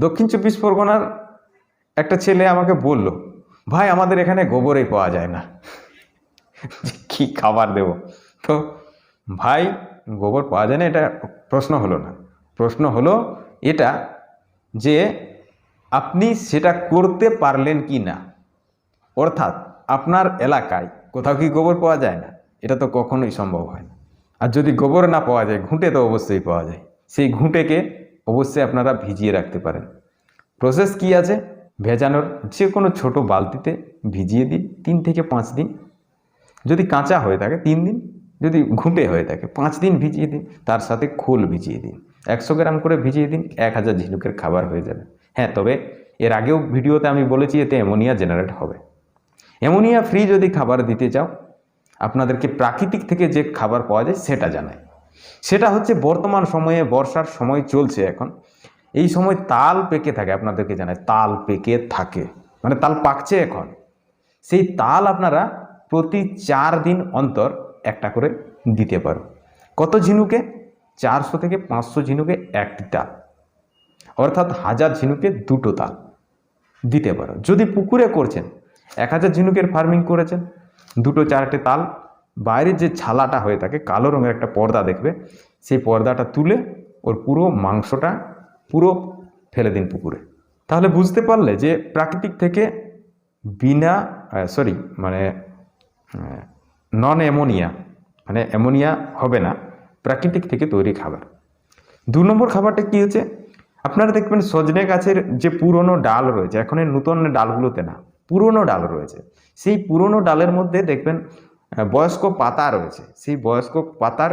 দক্ষিণ চব্বিশ পরগনার একটা ছেলে আমাকে বলল, ভাই, আমাদের এখানে গোবরই পাওয়া যায় না। কি খাবার দেব? তো, ভাই, গোবর পাওয়া যায় না, এটা প্রশ্ন হলো না। প্রশ্ন হলো এটা যে আপনি সেটা করতে পারলেন কি না? অর্থাৎ আপনার এলাকায় কোথাও কি গোবর পাওয়া যায় না? এটা তো কখনোই সম্ভব হয় না। আর যদি গোবর না পাওয়া যায়, ঘুঁটে তো অবশ্যই পাওয়া যায়। সেই ঘুঁটেকে অবশ্যই আপনারা ভিজিয়ে রাখতে পারেন। প্রসেস কি আছে? ভেজানোর যে কোনো ছোট বালতিতে ভিজিয়ে দিন, তিন থেকে পাঁচ দিন। যদি কাঁচা হয়ে থাকে, তিন দিন। যদি ঘুঁটে হয়ে থাকে, পাঁচ দিন ভিজিয়ে দিন। তার সাথে খোল ভিজিয়ে দিন। একশো গ্রাম করে ভিজিয়ে দিন, এক হাজার ঝিনুকের খাবার হয়ে যাবে। হ্যাঁ তবে এর আগেও ভিডিওতে আমি বলেছি এতে অ্যামোনিয়া জেনারেট হবে। অ্যামোনিয়া ফ্রি যদি খাবার দিতে চাও, আপনাদেরকে প্রাকৃতিক থেকে যে খাবার পাওয়া যায়, সেটা জানাই। সেটা হচ্ছে বর্তমান সময়ে বর্ষার সময় চলছে এখন। এই সময় তাল পেকে থাকে, আপনাদেরকে জানাই, তাল পেকে থাকে। মানে তাল পাকছে এখন। সেই তাল আপনারা প্রতি চার দিন অন্তর একটা করে দিতে পারো। কত ঝিনুকে? চারশো থেকে পাঁচশো ঝিনুকে একটি। তাল অর্থাৎ হাজার ঝিনুকে দুটো তাল দিতে পারো। যদি পুকুরে করছেন, এক হাজার ঝিনুকের ফার্মিং করেছেন, দুটো চারটে তাল বাইরের যে ছালাটা হয়ে থাকে, কালো রঙের একটা পর্দা দেখবে, সেই পর্দাটা তুলে ওর পুরো মাংসটা পুরো ফেলে দিন পুকুরে। তাহলে বুঝতে পারলে যে প্রাকৃতিক থেকে বিনা সরি মানে নন অ্যামোনিয়া মানে অ্যামোনিয়া হবে না, প্রাকৃতিক থেকে তৈরি খাবার। দু নম্বর খাবারটা কী হচ্ছে? আপনারা দেখবেন সজনে গাছের যে পুরনো ডাল রয়েছে, এখন নূতন ডালগুলোতে না, পুরনো ডাল রয়েছে। সেই পুরনো ডালের মধ্যে দেখবেন বয়স্ক পাতা রয়েছে। সেই বয়স্ক পাতার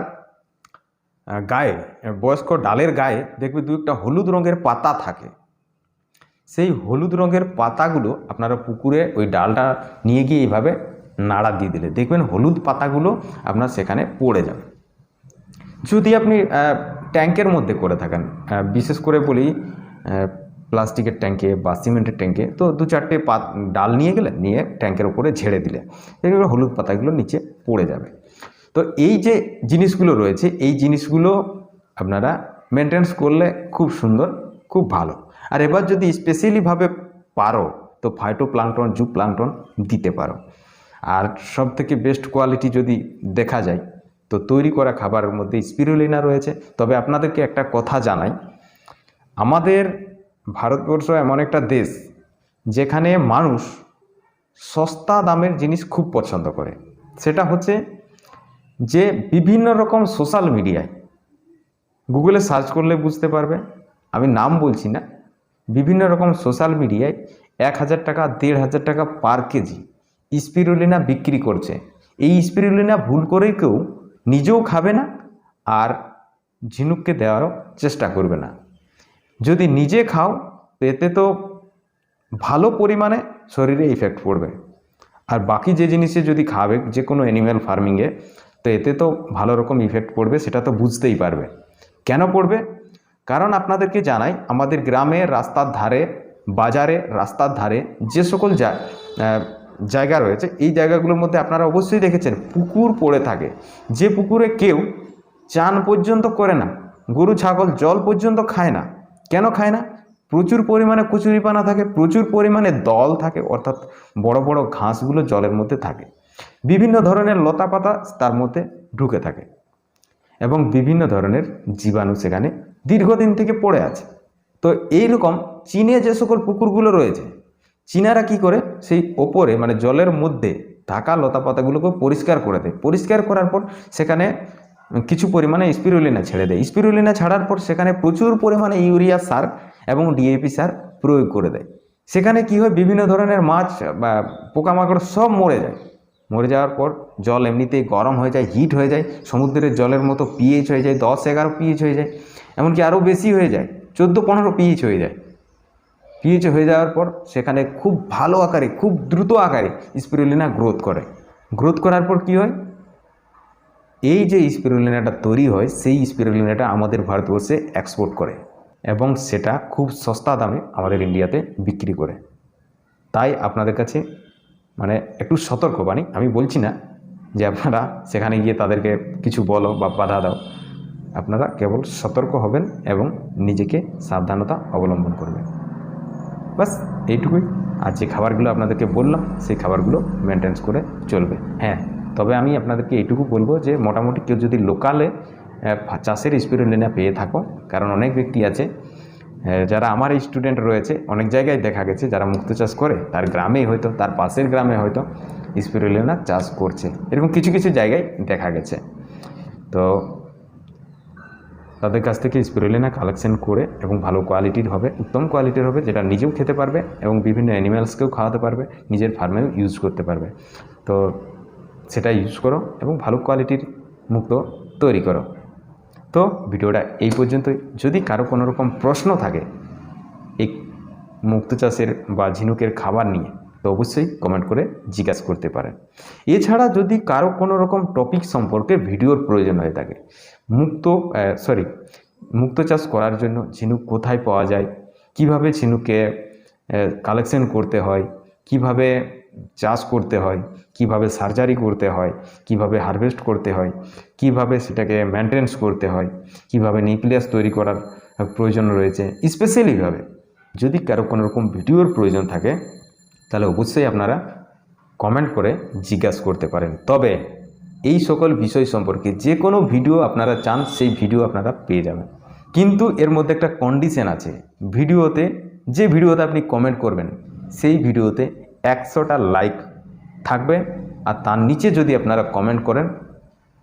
গায়ে বয়স্ক ডালের গায়ে দেখবে দু একটা হলুদ রঙের পাতা থাকে। সেই হলুদ রঙের পাতাগুলো আপনারা পুকুরে ওই ডালটা নিয়ে গিয়ে এইভাবে নাড়া দিয়ে দিলে, দেখবেন হলুদ পাতাগুলো আপনার সেখানে পড়ে যাবে। যদি আপনি ট্যাঙ্কের মধ্যে করে থাকেন বিশেষ করে বলি প্লাস্টিকের ট্যাঙ্কে বা সিমেন্টের ট্যাঙ্কে, তো দু চারটে পাত, ডাল নিয়ে গেলে, নিয়ে ট্যাঙ্কের উপরে ঝেড়ে দিলে এগুলো হলুদ পাতাগুলো নিচে পড়ে যাবে। তো এই যে জিনিসগুলো রয়েছে, এই জিনিসগুলো আপনারা মেনটেন্স করলে খুব সুন্দর, খুব ভালো। আর এবার যদি স্পেশালিভাবে পারো, তো ফাইটো প্লাংটন জু প্লাংটন দিতে পারো। আর সব থেকে বেস্ট কোয়ালিটি যদি দেখা যায়, তো তৈরি করা খাবারের মধ্যে স্পিরুলিনা রয়েছে। তবে আপনাদেরকে একটা কথা জানাই, আমাদের ভারতবর্ষ এমন একটা দেশ যেখানে মানুষ সস্তা দামের জিনিস খুব পছন্দ করে। সেটা হচ্ছে যে বিভিন্ন রকম সোশ্যাল মিডিয়ায় গুগলে সার্চ করলে বুঝতে পারবে। আমি নাম বলছি না। বিভিন্ন রকম সোশ্যাল মিডিয়ায় এক হাজার টাকা, দেড় হাজার টাকা পার কেজি স্পিরুলিনা বিক্রি করছে। এই স্পিরুলিনা ভুল করেই কেউ নিজেও খাবে না আর ঝিনুককে দেওয়ারও চেষ্টা করবে না। যদি নিজে খাও তো এতে তো ভালো পরিমাণে শরীরে ইফেক্ট পড়বে। আর বাকি যে জিনিসে যদি খাবে যে কোনো অ্যানিম্যাল ফার্মিংয়ে তো এতে তো ভালো রকম ইফেক্ট পড়বে, সেটা তো বুঝতেই পারবে। কেন পড়বে? কারণ আপনাদেরকে জানাই, আমাদের গ্রামে রাস্তার ধারে, বাজারে রাস্তার ধারে যে সকল জায়গা রয়েছে, এই জায়গাগুলোর মধ্যে আপনারা অবশ্যই দেখেছেন, পুকুর পড়ে থাকে। যে পুকুরে কেউ চান পর্যন্ত করে না, গরু, ছাগল, জল পর্যন্ত খায় না। কেন খায় না? প্রচুর পরিমাণে কচুরিপানা থাকে, প্রচুর পরিমাণে দল থাকে, অর্থাৎ বড় বড় ঘাসগুলো জলের মধ্যে থাকে। বিভিন্ন ধরনের লতা পাতা তার মধ্যে ঢুকে থাকে এবং বিভিন্ন ধরনের জীবাণু সেখানে দীর্ঘদিন থেকে পড়ে আছে। তো এই রকম চীনে যে সকল পুকুরগুলো রয়েছে, চীনারা কি করে? সেই ওপরে মানে জলের মধ্যে থাকা লতা পাতাগুলোকে পরিষ্কার করে দেয়। পরিষ্কার করার পর সেখানে কিছু পরিমাণে স্পিরুলিনা ছেড়ে দেয়। স্পিরুলিনা ছাড়ার পর সেখানে প্রচুর পরিমাণে ইউরিয়া সার এবং ডিএপি সার প্রয়োগ করে দেয়। সেখানে কি হয়, বিভিন্ন ধরনের মাছ বা পোকামাকড় সব মরে যায়। মরে যাওয়ার পর জল এমনিতেই গরম হয়ে যায় হিট হয়ে যায়, সমুদ্রের জলের মতো পিএইচ হয়ে যায়, দশ এগারো পিএইচ হয়ে যায়, এমনকি আরও বেশি হয়ে যায়, চোদ্দ পনেরো পিএইচ হয়ে যায়। পিএইচ হয়ে যাওয়ার পর সেখানে খুব ভালো আকারে, খুব দ্রুত আকারে স্পিরুলিনা গ্রোথ করে। গ্রোথ করার পর কি হয় এই যে স্পিরুলিনাটা তৈরি হয়, সেই স্পিরুলিনাটা আমাদের ভারতবর্ষে এক্সপোর্ট করে এবং সেটা খুব সস্তা দামে আমাদের ইন্ডিয়াতে বিক্রি করে। তাই আপনাদের কাছে মানে একটু সতর্কবাণী আমি বলছি না যে আপনারা সেখানে গিয়ে তাদেরকে কিছু বলো বা বাধা দাও। আপনারা কেবল সতর্ক হবেন এবং নিজেকে সাবধানতা অবলম্বন করবেন। বাস এইটুকুই। আর যে খাবারগুলো আপনাদেরকে বললাম, সেই খাবারগুলো মেনটেন্স করে চলবে। হ্যাঁ। তবে আমি আপনাদেরকে এইটুকু বলব যে মোটামুটি কেউ যদি লোকালে চাষের স্পিরুলিনা পেয়ে থাকো, কারণ অনেক ব্যক্তি আছে যারা আমার স্টুডেন্ট রয়েছে, অনেক জায়গায় দেখা গেছে যারা মুক্ত চাষ করে, তার গ্রামেই হয়তো, তার পাশের গ্রামে হয়তো স্পিরুলিনা চাষ করছে, এরকম কিছু কিছু জায়গায় দেখা গেছে। তো তাদের কাছ থেকে স্পিরুলিনা কালেকশন করে এবং ভালো কোয়ালিটির হবে, উত্তম কোয়ালিটির হবে, যেটা নিজেও খেতে পারবে এবং বিভিন্ন অ্যানিম্যালসকেও খাওয়াতে পারবে, নিজের ফার্মেও ইউজ করতে পারবে। তো সেটা ইউজ করো এবং ভালো কোয়ালিটির মুক্ত তৈরি করো। তো ভিডিওটা এই পর্যন্তই। যদি কারও কোনো রকম প্রশ্ন থাকে এই মুক্ত চাষের বা ঝিনুকের খাবার নিয়ে, তো অবশ্যই কমেন্ট করে জিজ্ঞাসা করতে পারেন। এছাড়া যদি কারও কোনো রকম টপিক সম্পর্কে ভিডিওর প্রয়োজন হয়ে থাকে, মুক্ত সরি মুক্ত চাষ করার জন্য ঝিনুক কোথায় পাওয়া যায়, কীভাবে ঝিনুকে কালেকশন করতে হয়, কীভাবে চাষ করতে হয়, কীভাবে সার্জারি করতে হয়, কীভাবে হারভেস্ট করতে হয়, কীভাবে সেটাকে মেনটেন্স করতে হয়, কীভাবে নিউক্লিয়াস তৈরি করার প্রয়োজন রয়েছে স্পেশালিভাবে যদি কারও কোনো রকম ভিডিওর প্রয়োজন থাকে, তাহলে অবশ্যই আপনারা কমেন্ট করে জিজ্ঞাসা করতে পারেন। তবে এই সকল বিষয় সম্পর্কে যে কোনো ভিডিও আপনারা চান, সেই ভিডিও আপনারা পেয়ে যাবেন। কিন্তু এর মধ্যে একটা কন্ডিশন আছে। ভিডিওতে, যে ভিডিওতে আপনি কমেন্ট করবেন, সেই ভিডিওতে একশোটা লাইক থাকবে। আর তার নিচে যদি আপনারা কমেন্ট করেন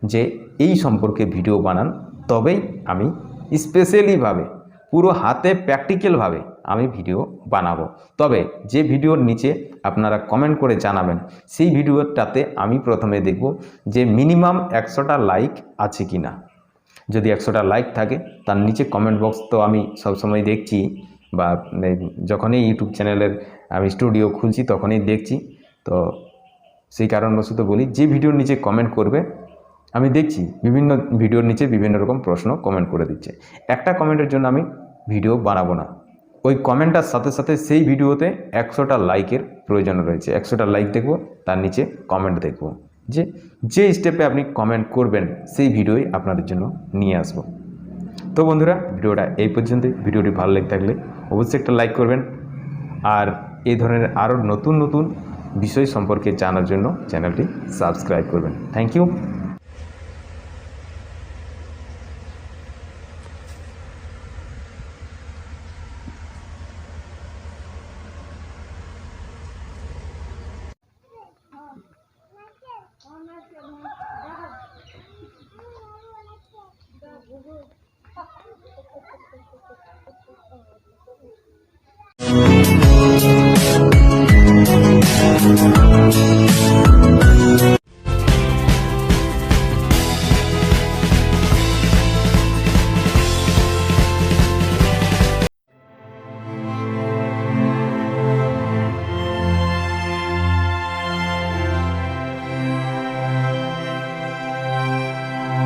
যে এই সম্পর্কে ভিডিও বানান, তবেই আমি স্পেশালিভাবে পুরো হাতে প্র্যাকটিক্যালভাবে আমি ভিডিও বানাবো। তবে যে ভিডিওর নিচে আপনারা কমেন্ট করে জানাবেন, সেই ভিডিওটাতে আমি প্রথমে দেখব যে মিনিমাম একশোটা লাইক আছে কি না যদি একশোটা লাইক থাকে, তার নিচে কমেন্ট বক্স তো আমি সবসময় দেখছি বা যখনই ইউটিউব চ্যানেলের আমি স্টুডিও খুলছি, তখনই দেখছি। তো সেই কারণবশত বলি, যে ভিডিওর নিচে কমেন্ট করবে, আমি দেখছি বিভিন্ন ভিডিওর নিচে বিভিন্ন রকম প্রশ্ন কমেন্ট করে দিচ্ছে। একটা কমেন্টের জন্য আমি ভিডিও বানাবো না। ওই কমেন্টটার সাথে সাথে সেই ভিডিওতে একশোটা লাইকের প্রয়োজন রয়েছে। একশোটা লাইক দেখব, তার নিচে কমেন্ট দেখব। যে যে স্টেপে আপনি কমেন্ট করবেন, সেই ভিডিওই আপনাদের জন্য নিয়ে আসব। তো বন্ধুরা, ভিডিওটা এই পর্যন্তই। ভিডিওটি ভালো লেগে থাকলে অবশ্যই একটা লাইক করবেন। আর এই ধরনের আরও নতুন নতুন বিষয় সম্পর্কে জানার জন্য চ্যানেলটি সাবস্ক্রাইব করবেন। Thank you.